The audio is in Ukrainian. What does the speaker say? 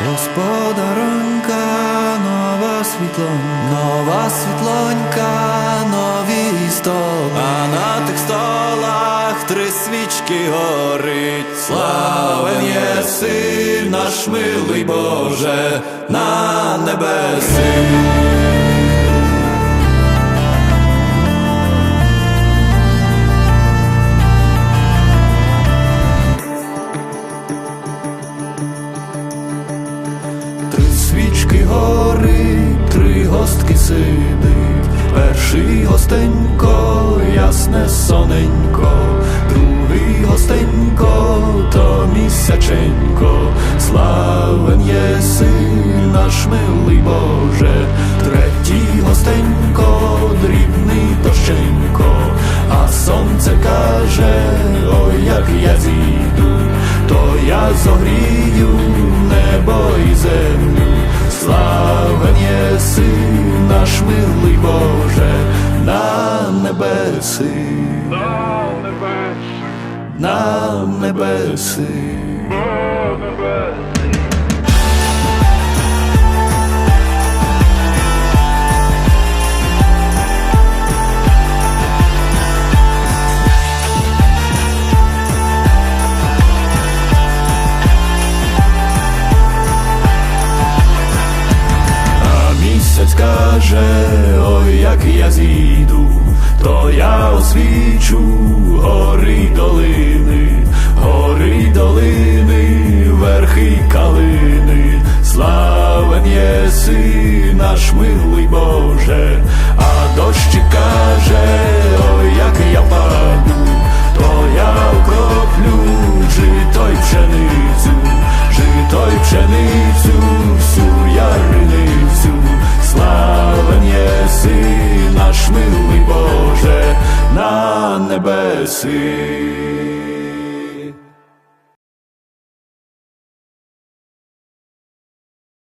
Господаронька, нова світло, нова світлонька, нові стол, а на тих столах три свічки горить. Славен єси, наш милий Боже, на небеси. Горить, три гостки сидить, перший гостенько, ясне соненько, другий гостенько, то місяченько, славен єси, наш милий Боже, третій гостенько, Боже, на небеси, На небесі, на небеси. на небесі. А милий Боже, а дощі каже, ой, як я паду, то я окроплю жито й пшеницю, жито й пшеницю, всю яриницю, славен єси, наш милий Боже, на небеси.